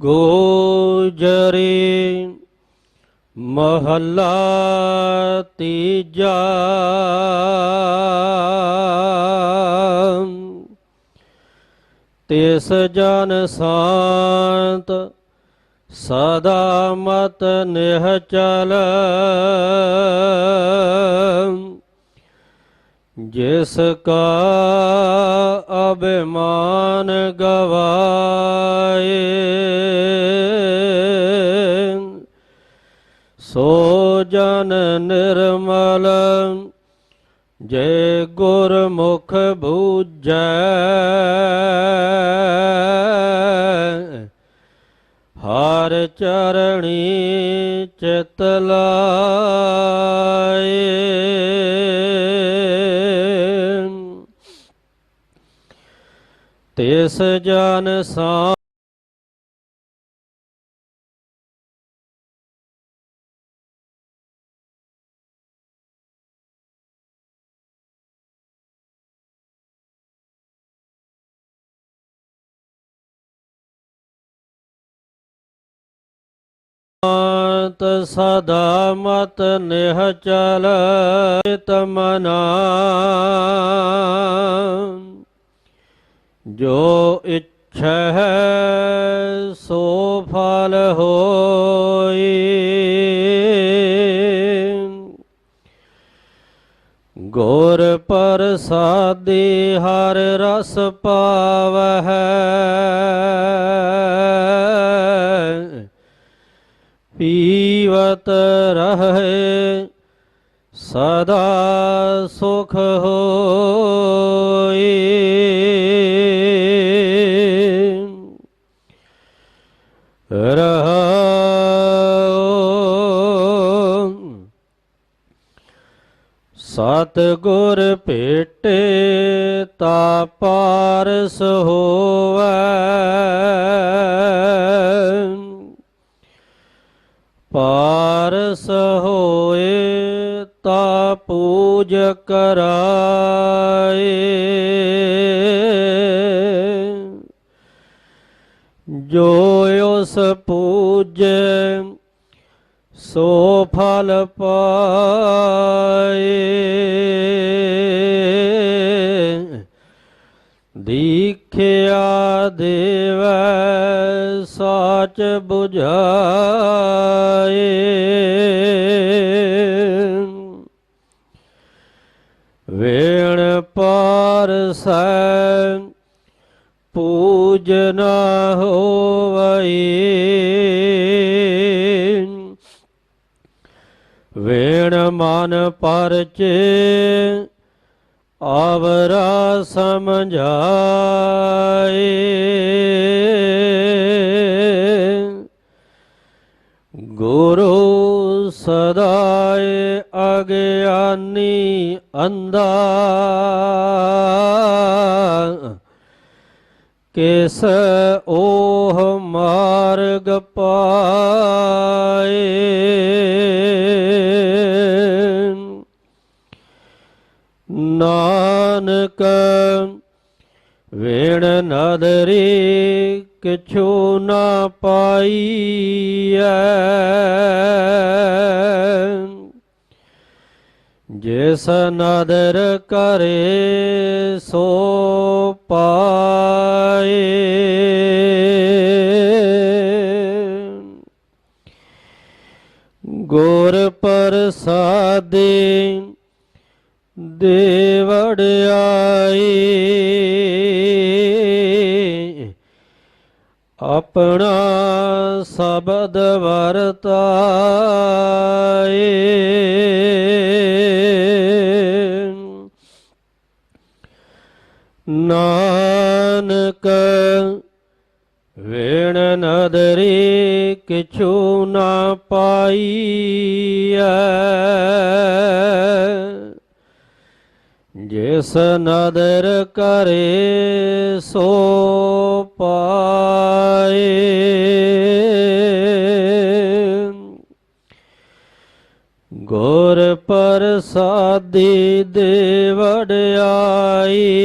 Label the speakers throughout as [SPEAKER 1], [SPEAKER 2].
[SPEAKER 1] ਗੋਜਰੀ ਮਹੱਲਾ ਤੀਜਾ। ਤਿਸ ਜਨ ਸ਼ਾਂਤ ਸਦਾ ਮਤ ਨਿਹਚਲ ਜਿਸ ਕਾ ਅਭਿਮਾਨ ਗਵਾ ਸੋ ਜਨ ਨਿਰਮਲ ਜੇ ਗੁਰਮੁਖ ਬੂਝੈ ਹਰ ਚਰਣੀ ਚਿਤ ਲਾਏ। ਤਿਸ ਜਨ ਸਾ ਸ਼ਾਂਤ ਸਦਾ ਮਤ ਨਿਹਚਲ ਤਮਨਾ ਜੋ ਇੱਛਾ ਹੈ ਸੋ ਫਲ ਹੋਈ। ਗੁਰ ਪ੍ਰਸਾਦੀ ਹਰ ਰਸ ਪਾਵਹਿ। ਪੀਵਤ ਰਹੇ ਸਦਾ ਸੁਖ ਹੋਈ। ਰਹਾਉ ਸਤ ਗੁਰ ਭੇਟੇ ਤਾ ਪਾਰਸ ਹੋਵੈ। ਪਾਰਸ ਹੋਏ ਤਾ ਪੂਜ ਕਰਾਏ ਜੋ ਉਸ ਪੂਜੈ ਸੋ ਫਲ ਪਾਏ ਦੀਖਿਆ ਦੇਵੈ ਸਾਚ 부 ਵੇਣ ਪਾਰਸੈ ਪੂਜਨ ਹੋਵਈ। ਵੇਣ ਮਨ ਪਰਚੇ ਆਵਰਾ ਸਮਝਾਏ। ਗੁਰੂ ਸਦਾਏ ਅਗਿਆਨੀ ਅੰਧਾ। ਕਿਸ ਓਹ ਮਾਰਗ ਪਾਏ? ਨਾਨਕ ਵੇਣ ਨਦਰੀ ਕਿਛੂ ਨਾ ਪਾਈਐ। ਜਿਸ ਨਦਰ ਕਰੇ ਸੋ ਪਾਏ। ਗੁਰ ਪ੍ਰਸਾਦੇ ਦੇਵੜਾਈ ਆਪਣਾ ਸ਼ਬਦ ਵਰਤਾਏ। ਨਾਨਕ ਵੇਣ ਨਦਰੀ ਕਿਛੂ ਨਾ ਪਾਈਐ। ਜਿਸ ਨਦਰ ਕਰੇ ਸੋ ਪਾਏ। ਗੁਰ ਪ੍ਰਸਾਦੀ ਦੇ ਵਡਿਆਈ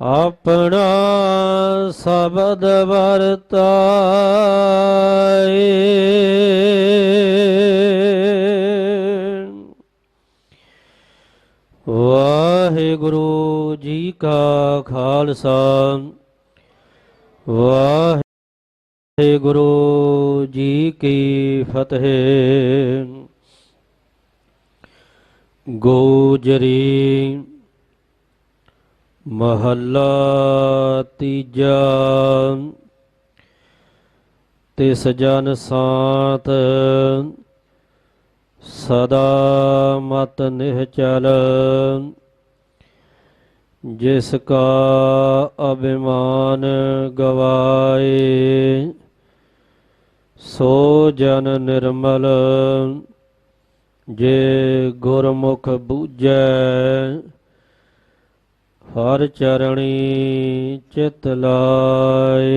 [SPEAKER 1] ਆਪਣਾ ਸ਼ਬਦ ਵਰਤਾਏ। ਵਾਹਿਗੁਰੂ ਜੀ ਕਾ ਖਾਲਸਾ, ਵਾਹਿਗੁਰੂ ਜੀ ਕੀ ਫਤਿਹ। ਗੋਜਰੀ ਮਹੱਲਾ ਤੀਜਾ, ਤਿਸ ਜਨ ਸਾਤ ਸਦਾ ਮਤ ਨਿਹਚਲ। ਜਿਸ ਕਾ ਅਭਿਮਾਨ ਗਵਾਏ ਸੋ ਜਨ ਨਿਰਮਲ ਜੇ ਗੁਰਮੁਖ ਬੂਝੈ ਹਰ ਚਰਣੀ ਚਿਤ ਲਾਏ।